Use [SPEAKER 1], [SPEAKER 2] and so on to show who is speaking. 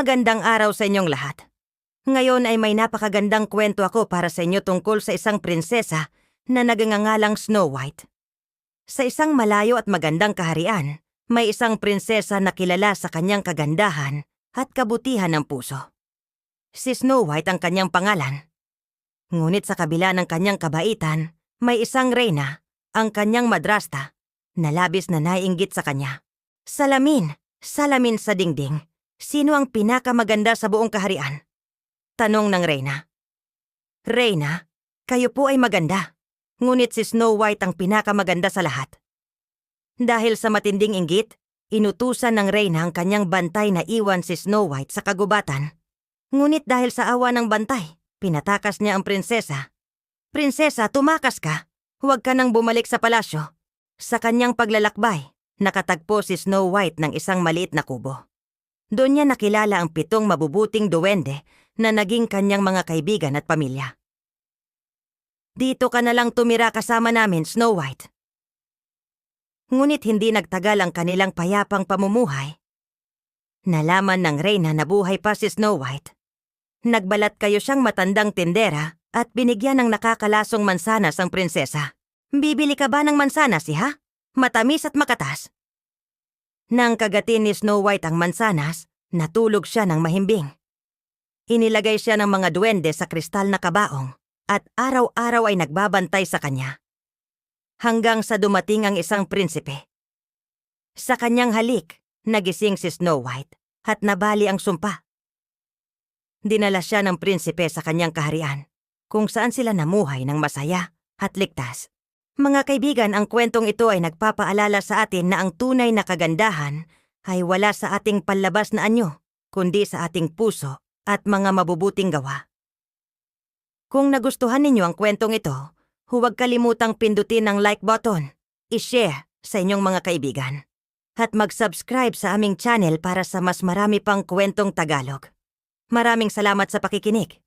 [SPEAKER 1] Magandang araw sa inyong lahat. Ngayon ay may napakagandang kwento ako para sa inyo tungkol sa isang prinsesa na nagangangalang Snow White. Sa isang malayo at magandang kaharian, may isang prinsesa na kilala sa kanyang kagandahan at kabutihan ng puso. Si Snow White ang kanyang pangalan. Ngunit sa kabila ng kanyang kabaitan, may isang reyna, ang kanyang madrasta, na labis na naiinggit sa kanya. Salamin, salamin sa dingding. Sino ang pinakamaganda sa buong kaharian? Tanong ng reyna. Reyna, kayo po ay maganda. Ngunit si Snow White ang pinakamaganda sa lahat. Dahil sa matinding inggit, inutusan ng reyna ang kanyang bantay na iwan si Snow White sa kagubatan. Ngunit dahil sa awa ng bantay, pinatakas niya ang prinsesa. Prinsesa, tumakas ka. Huwag ka nang bumalik sa palasyo. Sa kanyang paglalakbay, nakatagpo si Snow White ng isang maliit na kubo. Doon niya nakilala ang pitong mabubuting duwende na naging kanyang mga kaibigan at pamilya. Dito ka na lang tumira kasama namin, Snow White. Ngunit hindi nagtagal ang kanilang payapang pamumuhay. Nalaman ng reyna na buhay pa si Snow White. Nagbalat kayo siyang matandang tindera at binigyan ng nakakalasong mansanas ang prinsesa. Bibili ka ba ng mansanas, ha? Matamis at makatas. Nang kagatin ni Snow White ang mansanas, natulog siya ng mahimbing. Inilagay siya ng mga duwende sa kristal na kabaong at araw-araw ay nagbabantay sa kanya. Hanggang sa dumating ang isang prinsipe. Sa kanyang halik, nagising si Snow White at nabali ang sumpa. Dinala siya ng prinsipe sa kanyang kaharian, kung saan sila namuhay ng masaya at ligtas. Mga kaibigan, ang kwentong ito ay nagpapaalala sa atin na ang tunay na kagandahan ay wala sa ating panlabas na anyo, kundi sa ating puso at mga mabubuting gawa. Kung nagustuhan ninyo ang kwentong ito, huwag kalimutang pindutin ang like button, i-share sa inyong mga kaibigan, at mag-subscribe sa aming channel para sa mas marami pang kwentong Tagalog. Maraming salamat sa pakikinig.